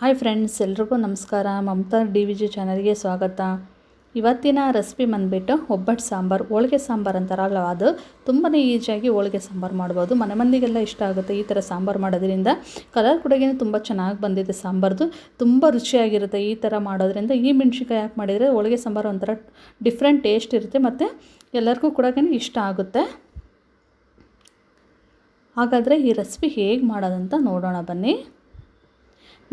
Hi friends, ಎಲ್ರಿಗೂ ನಮಸ್ಕಾರ. Mamata D V G ಚಾನಲ್ಗೆ ಸ್ವಾಗತ. ಇವತ್ತಿನ ರೆಸಿಪಿ ಬಂದುಬಿಟ್ಟು ಒಬ್ಬಟ್ಟು ಸಾಂಬಾರು, ಹೋಳಿಗೆ ಸಾಂಬಾರು ಅಂತಾರಲ್ಲ, ಅದು ತುಂಬಾ ಈಜಿಯಾಗಿ ಹೋಳಿಗೆ ಸಾಂಬಾರು ಮಾಡ್ಬೋದು. ಮನೆ ಮಂದಿಗೆಲ್ಲ ಇಷ್ಟ ಆಗುತ್ತೆ ಈ ಥರ ಸಾಂಬಾರು ಮಾಡೋದ್ರಿಂದ. ಕಲರ್ ಕೂಡ ತುಂಬ ಚೆನ್ನಾಗಿ ಬಂದಿದೆ ಸಾಂಬಾರ್ದು. ತುಂಬ ರುಚಿಯಾಗಿರುತ್ತೆ ಈ ಥರ ಮಾಡೋದ್ರಿಂದ. ಈ ಮೆಣ್ಸಿನ್ಕಾಯಿ ಹಾಕಿ ಮಾಡಿದರೆ ಹೋಳಿಗೆ ಸಾಂಬಾರು ಒಂಥರ ಡಿಫ್ರೆಂಟ್ ಟೇಸ್ಟ್ ಇರುತ್ತೆ ಮತ್ತು ಎಲ್ಲರಿಗೂ ಕೂಡ ಇಷ್ಟ ಆಗುತ್ತೆ. ಹಾಗಾದರೆ ಈ ರೆಸಿಪಿ ಹೇಗೆ ಮಾಡೋದಂತ ನೋಡೋಣ ಬನ್ನಿ.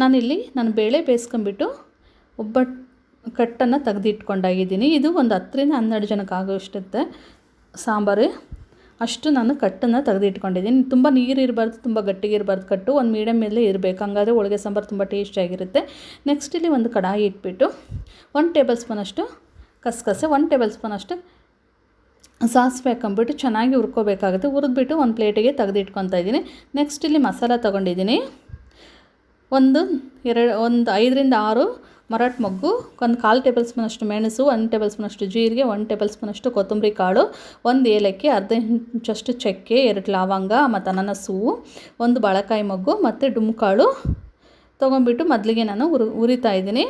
ನಾನಿಲ್ಲಿ ನಾನು ಬೇಳೆ ಬೇಯಿಸ್ಕೊಂಬಿಟ್ಟು ಒಬ್ಬಟ್ಟು ಕಟ್ಟನ್ನು ತೆಗೆದಿಟ್ಕೊಂಡಾಗಿದ್ದೀನಿ. ಇದು ಒಂದು ಹತ್ತರಿಂದ ಹನ್ನೆರಡು ಜನಕ್ಕೆ ಆಗೋಷ್ಟಿರುತ್ತೆ ಸಾಂಬಾರು. ಅಷ್ಟು ನಾನು ಕಟ್ಟನ್ನು ತೆಗೆದಿಟ್ಕೊಂಡಿದ್ದೀನಿ. ತುಂಬ ನೀರು ಇರಬಾರ್ದು, ತುಂಬ ಗಟ್ಟಿಗೆ ಇರಬಾರ್ದು ಕಟ್ಟು. ಒಂದು ಮೀಡಿಯಮ್ ಮೇಲೆ ಇರಬೇಕು. ಹಂಗಾದ್ರೆ ಹೋಳಿಗೆ ಸಾಂಬಾರು ತುಂಬ ಟೇಸ್ಟಿಯಾಗಿರುತ್ತೆ ನೆಕ್ಸ್ಟ್ ಇಲ್ಲಿ ಒಂದು ಕಡಾಯಿ ಇಟ್ಬಿಟ್ಟು ಒನ್ ಟೇಬಲ್ ಸ್ಪೂನಷ್ಟು ಕಸಕಸೆ ಒನ್ ಟೇಬಲ್ ಸ್ಪೂನಷ್ಟು ಸಾಸಿವೆ ಹಾಕೊಂಬಿಟ್ಟು ಚೆನ್ನಾಗಿ ಹುರ್ಕೋಬೇಕಾಗುತ್ತೆ. ಹುರಿದ್ಬಿಟ್ಟು ಒಂದು ಪ್ಲೇಟಿಗೆ ತೆಗೆದಿಟ್ಕೊತಾ ಇದ್ದೀನಿ. ನೆಕ್ಸ್ಟ್ ಇಲ್ಲಿ ಮಸಾಲ ತೊಗೊಂಡಿದ್ದೀನಿ. ಒಂದು, ಎರಡು, ಒಂದು, ಐದರಿಂದ ಆರು ಮರಾಠ ಮೊಗ್ಗು, ಒಂದು ಕಾಲು ಟೇಬಲ್ ಸ್ಪೂನಷ್ಟು ಮೆಣಸು, ಒಂದು ಟೇಬಲ್ ಸ್ಪೂನಷ್ಟು ಜೀರಿಗೆ, ಒಂದು ಟೇಬಲ್ ಸ್ಪೂನಷ್ಟು ಕೊತ್ತಂಬರಿ ಕಾಳು, ಒಂದು ಏಲಕ್ಕಿ, ಅರ್ಧ ಇಂಚಷ್ಟು ಚಕ್ಕೆ, ಎರಡು ಲವಂಗ ಮತ್ತು ಅನನಸು, ಒಂದು ಬಾಳೆಕಾಯಿ ಮೊಗ್ಗು ಮತ್ತು ಡುಮ್ಕಾಳು ತೊಗೊಂಬಿಟ್ಟು ಮೊದಲಿಗೆ ನಾನು ಉರಿ, ಉರಿತಾ ಇದ್ದೀನಿ.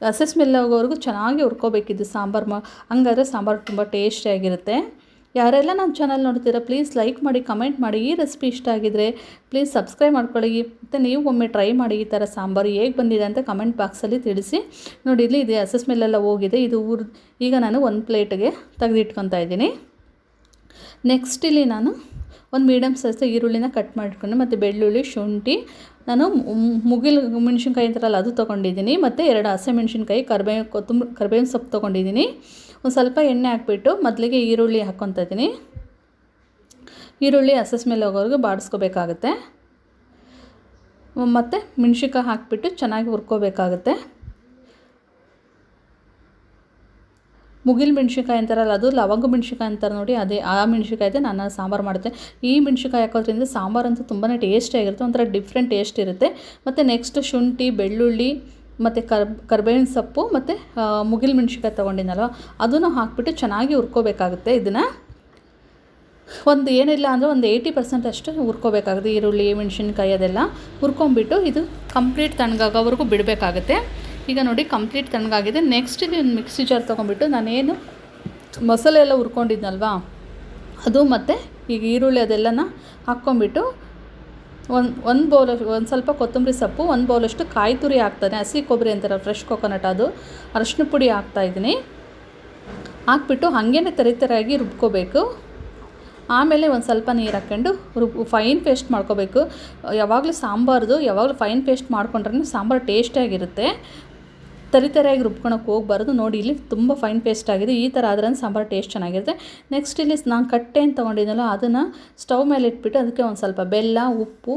ಹಸಿ ಸ್ಮೆಲ್ ಆಗೋವರೆಗೂ ಚೆನ್ನಾಗಿ ಹುರ್ಕೋಬೇಕಿದ್ದು ಸಾಂಬಾರು ಮ, ಹಂಗಾದ್ರೆ ಸಾಂಬಾರು ತುಂಬ ಟೇಸ್ಟಿಯಾಗಿರುತ್ತೆ. ಯಾರೆಲ್ಲ ನಮ್ಮ ಚಾನಲ್ ನೋಡ್ತೀರಾ ಪ್ಲೀಸ್ ಲೈಕ್ ಮಾಡಿ ಕಮೆಂಟ್ ಮಾಡಿ. ಈ ರೆಸಿಪಿ ಇಷ್ಟ ಆಗಿದ್ರೆ ಪ್ಲೀಸ್ ಸಬ್ಸ್ಕ್ರೈಬ್ ಮಾಡ್ಕೊಳ್ಳಿ. ಮತ್ತು ನೀವು ಒಮ್ಮೆ ಟ್ರೈ ಮಾಡಿ, ಈ ಥರ ಸಾಂಬಾರು ಹೇಗೆ ಬಂದಿದೆ ಅಂತ ಕಮೆಂಟ್ ಬಾಕ್ಸಲ್ಲಿ ತಿಳಿಸಿ. ನೋಡಿ, ಇಲ್ಲಿ ಇದೆ ಹಸಸ್ ಸ್ಮೆಲ್ಲೆಲ್ಲ ಹೋಗಿದೆ. ಇದು ಈಗ ನಾನು ಒಂದು ಪ್ಲೇಟ್ಗೆ ತೆಗೆದಿಟ್ಕೊತಾ ಇದ್ದೀನಿ. ನೆಕ್ಸ್ಟ್ ಇಲ್ಲಿ ನಾನು ಒಂದು ಮೀಡಿಯಮ್ ಸೈಜ್ ಈರುಳ್ಳಿನ ಕಟ್ ಮಾಡಿಕೊಂಡು ಮತ್ತು ಬೆಳ್ಳುಳ್ಳಿ, ಶುಂಠಿ, ನಾನು ಮುಗಿಲ್ ಮೆಣಸಿನ್ಕಾಯಿ ಅಂತಾರಲ್ಲ ಅದು ತೊಗೊಂಡಿದ್ದೀನಿ. ಮತ್ತು ಎರಡು ಹಸಿಮೆಣ್ಸಿನ್ಕಾಯಿ ಕರ್ಬೇವು ಕೊತ್ತಂಬರಿ ಕರ್ಬೇವಿನ ಸೊಪ್ಪು ತೊಗೊಂಡಿದ್ದೀನಿ. ಒಂದು ಸ್ವಲ್ಪ ಎಣ್ಣೆ ಹಾಕ್ಬಿಟ್ಟು ಮೊದಲಿಗೆ ಈರುಳ್ಳಿ ಹಾಕ್ಕೊತ ಇದ್ದೀನಿ. ಈರುಳ್ಳಿ ಹಸಸ್ ಮೇಲೆ ಹೋಗೋವರೆಗೂ ಬಾಡಿಸ್ಕೋಬೇಕಾಗುತ್ತೆ. ಮತ್ತು ಮೆಣ್ಸಿನ್ಕಾಯಿ ಹಾಕಿಬಿಟ್ಟು ಚೆನ್ನಾಗಿ ಹುರ್ಕೋಬೇಕಾಗುತ್ತೆ. ಮುಗಿಲ್ ಮೆಣಸಿನ್ಕಾಯಿ ಅಂತಾರಲ್ಲ, ಅದು ಲವಂಗ ಮೆಣಸಿನ್ಕಾಯಿ ಅಂತಾರೆ ನೋಡಿ, ಅದೇ ಆ ಮೆಣಸಿನ್ಕಾಯಿದೆ ನಾನು ಸಾಂಬಾರು ಮಾಡುತ್ತೆ. ಈ ಮೆಣಸಿನ್ಕಾಯಿ ಹಾಕೋದ್ರಿಂದ ಸಾಂಬಾರು ಅಂತೂ ತುಂಬಾ ಟೇಸ್ಟಿಯಾಗಿರುತ್ತೆ ಒಂಥರ ಡಿಫ್ರೆಂಟ್ ಟೇಸ್ಟ್ ಇರುತ್ತೆ. ಮತ್ತು ನೆಕ್ಸ್ಟ್ ಶುಂಠಿ, ಬೆಳ್ಳುಳ್ಳಿ, ಮತ್ತು ಕರ್, ಕರ್ಬೇವಿನ ಸೊಪ್ಪು, ಮತ್ತು ಮುಗಿಲ್ ಮೆಣಸಿನ್ಕಾಯಿ ತೊಗೊಂಡಿನಲ್ವ? ಅದನ್ನು ಹಾಕಿಬಿಟ್ಟು ಚೆನ್ನಾಗಿ ಹುರ್ಕೋಬೇಕಾಗುತ್ತೆ ಇದನ್ನು. ಒಂದು ಏನಿಲ್ಲ ಅಂದರೆ ಒಂದು ಏಯ್ಟಿ ಪರ್ಸೆಂಟ್ ಅಷ್ಟು ಹುರ್ಕೋಬೇಕಾಗುತ್ತೆ, ಈರುಳ್ಳಿ, ಮೆಣಸಿನ್ಕಾಯಿ ಅದೆಲ್ಲ. ಹುರ್ಕೊಂಬಿಟ್ಟು ಇದು ಕಂಪ್ಲೀಟ್ ತಣ್ಣಗಾಗೋವರೆಗೂ ಬಿಡಬೇಕಾಗುತ್ತೆ. ಈಗ ನೋಡಿ ಕಂಪ್ಲೀಟ್ ತಣ್ಣಗಾಗಿದೆ ನೆಕ್ಸ್ಟ್ ಇಲ್ಲಿ ಒಂದು ಮಿಕ್ಸಿ ಜಾರ್ ತೊಗೊಂಬಿಟ್ಟು ನಾನೇನು ಮಸಾಲೆ ಎಲ್ಲ ಹುರ್ಕೊಂಡಿದ್ನಲ್ವಾ? ಅದು ಮತ್ತು ಈಗ ಈರುಳ್ಳಿ ಅದೆಲ್ಲನ ಹಾಕ್ಕೊಂಬಿಟ್ಟು ಒಂದು ಒಂದು ಬೌಲ್ ಒಂದು ಸ್ವಲ್ಪ ಕೊತ್ತಂಬರಿ ಸೊಪ್ಪು, ಒಂದು ಬೌಲಷ್ಟು ಕಾಯಿ ತುರಿ ಹಾಕ್ತಾನೆ. ಹಸಿ ಕೊಬ್ಬರಿ ಅಂತಾರೆ ಫ್ರೆಶ್ ಕೊಕೊನಟ್ ಅದು. ಅರಶಿನ ಪುಡಿ ಹಾಕ್ತಾಯಿದ್ದೀನಿ ಹಾಕ್ಬಿಟ್ಟು ಹಾಗೇ ತರಿತರಾಗಿ ರುಬ್ಕೋಬೇಕು. ಆಮೇಲೆ ಒಂದು ಸ್ವಲ್ಪ ನೀರು ಹಾಕ್ಕೊಂಡು ರುಬ್ ಫೈನ್ ಪೇಸ್ಟ್ ಮಾಡ್ಕೋಬೇಕು. ಯಾವಾಗಲೂ ಸಾಂಬಾರ್ದು, ಯಾವಾಗಲೂ ಫೈನ್ ಪೇಸ್ಟ್ ಮಾಡ್ಕೊಂಡ್ರೆ ಸಾಂಬಾರು ಟೇಸ್ಟಿಯಾಗಿರುತ್ತೆ ತರಿತರಿಯಾಗಿ ರುಬ್ಕೊಳಕ್ಕೆ ಹೋಗ್ಬಾರ್ದು. ನೋಡಿ, ಇಲ್ಲಿ ತುಂಬ ಫೈನ್ ಪೇಸ್ಟ್ ಆಗಿದೆ. ಈ ಥರ ಆದ್ರೆ ಸಾಂಬಾರು ಟೇಸ್ಟ್ ಚೆನ್ನಾಗಿರುತ್ತೆ. ನೆಕ್ಸ್ಟ್ ಇಲ್ಲಿ ನಾನು ಕಟ್ಟೆ ಅಂತ ತೊಗೊಂಡಿದ್ದಲ್ಲ ಅದನ್ನು ಸ್ಟವ್ ಮೇಲೆ ಇಟ್ಬಿಟ್ಟು ಅದಕ್ಕೆ ಒಂದು ಸ್ವಲ್ಪ ಬೆಲ್ಲ, ಉಪ್ಪು,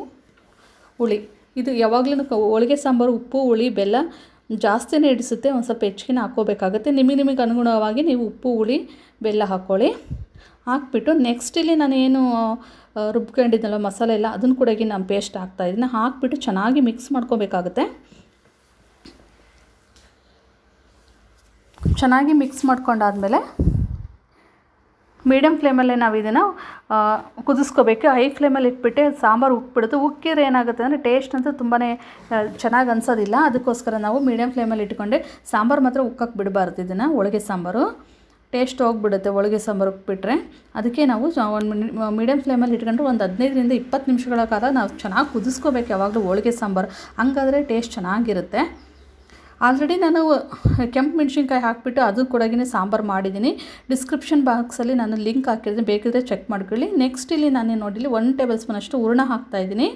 ಹುಳಿ. ಇದು ಯಾವಾಗಲೂ ಹೋಳಿಗೆ ಸಾಂಬಾರು, ಉಪ್ಪು, ಹುಳಿ, ಬೆಲ್ಲ ಜಾಸ್ತಿನೇ ಇಡಿಸುತ್ತೆ. ಒಂದು ಸ್ವಲ್ಪ ಹೆಚ್ಚಿಗೆ ಹಾಕ್ಕೋಬೇಕಾಗುತ್ತೆ. ನಿಮಗೆ ನಿಮಗೆ ಅನುಗುಣವಾಗಿ ನೀವು ಉಪ್ಪು, ಹುಳಿ, ಬೆಲ್ಲ ಹಾಕ್ಕೊಳ್ಳಿ ಹಾಕ್ಬಿಟ್ಟು ನೆಕ್ಸ್ಟ್ ಇಲ್ಲಿ ನಾನು ಏನು ರುಬ್ಕೊಂಡಿದ್ದಲ್ಲ ಮಸಾಲೆ ಎಲ್ಲ ಅದನ್ನು ಕೂಡ ನಾನು ಪೇಸ್ಟ್ ಹಾಕ್ತಾಯಿದ್ದೀನಿ ಹಾಕ್ಬಿಟ್ಟು ಚೆನ್ನಾಗಿ ಮಿಕ್ಸ್ ಮಾಡ್ಕೋಬೇಕಾಗುತ್ತೆ. ಚೆನ್ನಾಗಿ ಮಿಕ್ಸ್ ಮಾಡ್ಕೊಂಡಾದಮೇಲೆ ಮೀಡಿಯಮ್ ಫ್ಲೇಮಲ್ಲೇ ನಾವು ಇದನ್ನು ಕುದಿಸ್ಕೋಬೇಕು. ಹೈ ಫ್ಲೇಮಲ್ಲಿ ಇಟ್ಬಿಟ್ಟು ಸಾಂಬಾರು ಉಕ್ಬಿಡುತ್ತೆ ಉಕ್ಕಿದ್ರೆ ಏನಾಗುತ್ತೆ ಅಂದರೆ ಟೇಸ್ಟ್ ಅಂತೂ ತುಂಬಾ ಚೆನ್ನಾಗಿ ಅನ್ಸೋದಿಲ್ಲ. ಅದಕ್ಕೋಸ್ಕರ ನಾವು ಮೀಡಿಯಮ್ ಫ್ಲೇಮಲ್ಲಿ ಇಟ್ಕೊಂಡೆ ಸಾಂಬಾರು ಮಾತ್ರ ಉಕ್ಕಕ್ಕೆ ಬಿಡಬಾರ್ದು ಇದನ್ನು ಹೋಳಿಗೆ ಸಾಂಬಾರು. ಟೇಸ್ಟ್ ಹೋಗ್ಬಿಡುತ್ತೆ ಹೋಳಿಗೆ ಸಾಂಬಾರು ಉಕ್ಬಿಟ್ರೆ. ಅದಕ್ಕೆ ನಾವು ಒಂದು ಮೀಡಿಯಮ್ ಫ್ಲೇಮಲ್ಲಿ ಇಟ್ಕೊಂಡು ಒಂದು ಹದಿನೈದರಿಂದ ಇಪ್ಪತ್ತು ನಿಮಿಷಗಳ ಕಾಲ ನಾವು ಚೆನ್ನಾಗಿ ಕುದಿಸ್ಕೋಬೇಕು ಯಾವಾಗಲೂ ಹೋಳಿಗೆ ಸಾಂಬಾರು. ಹಂಗಾದರೆ ಟೇಸ್ಟ್ ಚೆನ್ನಾಗಿರುತ್ತೆ. ಆಲ್ರೆಡಿ ನಾನು ಕೆಂಪು ಮೆಣಸಿನ್ಕಾಯಿ ಹಾಕಿಬಿಟ್ಟು ಅದು ಕೂಡ ಸಾಂಬಾರು ಮಾಡಿದ್ದೀನಿ. ಡಿಸ್ಕ್ರಿಪ್ಷನ್ ಬಾಕ್ಸಲ್ಲಿ ನಾನು ಲಿಂಕ್ ಹಾಕಿದ್ದೀನಿ ಬೇಕಿದ್ರೆ ಚೆಕ್ ಮಾಡ್ಕೊಳ್ಳಿ. ನೆಕ್ಸ್ಟ್ ಇಲ್ಲಿ ನಾನು ನೋಡಿಲಿ ಒನ್ ಟೇಬಲ್ ಸ್ಪೂನ್ ಅಷ್ಟು ಹೂರ್ಣ ಹಾಕ್ತಾಯಿದ್ದೀನಿ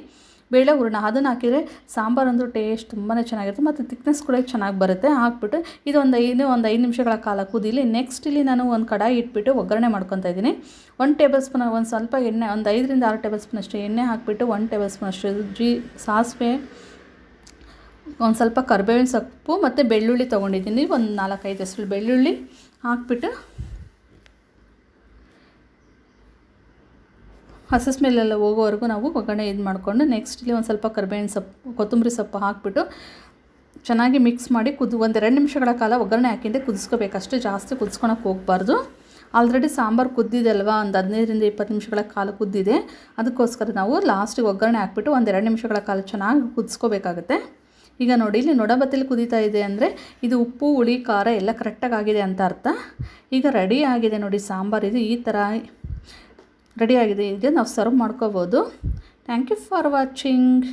ಬೇಳೆ ಹೂರಣ, ಅದನ್ನು ಹಾಕಿದರೆ ಸಾಂಬಾರು ಅಂದರೂ ಟೇಸ್ಟ್ ತುಂಬಾ ಚೆನ್ನಾಗಿರುತ್ತೆ. ಮತ್ತು ತಿಕ್ನೆಸ್ ಕೂಡ ಚೆನ್ನಾಗಿ ಬರುತ್ತೆ. ಹಾಕ್ಬಿಟ್ಟು ಇದು ಒಂದು ಐದು ಒಂದು ಐದು ನಿಮಿಷಗಳ ಕಾಲ ಕುದೀಲಿ. ನೆಕ್ಸ್ಟ್ ಇಲ್ಲಿ ನಾನು ಒಂದು ಕಡಾಯಿ ಇಟ್ಬಿಟ್ಟು ಒಗ್ಗರಣೆ ಮಾಡ್ಕೊತಾ ಇದ್ದೀನಿ. ಒಂದು ಟೇಬಲ್ ಸ್ಪೂನ್ ಒಂದು ಸ್ವಲ್ಪ ಎಣ್ಣೆ, ಒಂದು ಐದರಿಂದ ಆರು ಟೇಬಲ್ ಸ್ಪೂನಷ್ಟು ಎಣ್ಣೆ ಹಾಕಿಬಿಟ್ಟು ಒಂದು ಟೇಬಲ್ ಸ್ಪೂನಷ್ಟು ಜೀ, ಸಾಸಿವೆ ಒಂದು ಸ್ವಲ್ಪ ಕರ್ಬೇವಿನ ಸೊಪ್ಪು ಮತ್ತು ಬೆಳ್ಳುಳ್ಳಿ ತೊಗೊಂಡಿದ್ದೀನಿ. ಒಂದು ನಾಲ್ಕೈದು ಹೆಸರು ಬೆಳ್ಳುಳ್ಳಿ ಹಾಕ್ಬಿಟ್ಟು ಹಸಿ ಸ್ಮೆಲ್ಲೆಲ್ಲ ಹೋಗೋವರೆಗೂ ನಾವು ಒಗ್ಗರಣೆ ಇದು ಮಾಡಿಕೊಂಡು ನೆಕ್ಸ್ಟ್ ಇಲ್ಲಿ ಒಂದು ಸ್ವಲ್ಪ ಕರ್ಬೇವಿನ ಸೊಪ್ಪು, ಕೊತ್ತಂಬರಿ ಸೊಪ್ಪು ಹಾಕಿಬಿಟ್ಟು ಚೆನ್ನಾಗಿ ಮಿಕ್ಸ್ ಮಾಡಿ ಕುದು ಒಂದೆರಡು ನಿಮಿಷಗಳ ಕಾಲ ಒಗ್ಗರಣೆ ಹಾಕಿಂದೆ ಕುದಿಸ್ಕೋಬೇಕು. ಅಷ್ಟು ಜಾಸ್ತಿ ಕುದಿಸ್ಕೊಳಕ್ಕೆ ಹೋಗಬಾರ್ದು. ಆಲ್ರೆಡಿ ಸಾಂಬಾರು ಕುದ್ದಿದೆ ಅಲ್ವಾ ಒಂದು ಹದಿನೈದರಿಂದ ಇಪ್ಪತ್ತು ನಿಮಿಷಗಳ ಕಾಲ ಕುದ್ದಿದೆ. ಅದಕ್ಕೋಸ್ಕರ ನಾವು ಲಾಸ್ಟಿಗೆ ಒಗ್ಗರಣೆ ಹಾಕ್ಬಿಟ್ಟು ಒಂದೆರಡು ನಿಮಿಷಗಳ ಕಾಲ ಚೆನ್ನಾಗಿ ಕುದಿಸ್ಕೋಬೇಕಾಗುತ್ತೆ. ಈಗ ನೋಡಿ, ಇಲ್ಲಿ ನೊಡಬತ್ತಲ್ಲಿ ಕುದೀತಾ ಇದೆ ಅಂದರೆ ಇದು ಉಪ್ಪು, ಹುಳಿ, ಖಾರ ಎಲ್ಲ ಕರೆಕ್ಟಾಗಿ ಆಗಿದೆ ಅಂತ ಅರ್ಥ. ಈಗ ರೆಡಿ ಆಗಿದೆ ನೋಡಿ ಸಾಂಬಾರು, ಇದು ಈ ಥರ ರೆಡಿ ಆಗಿದೆ ಈಗ ನಾವು ಸರ್ವ್ ಮಾಡ್ಕೋಬೋದು. Thank you for watching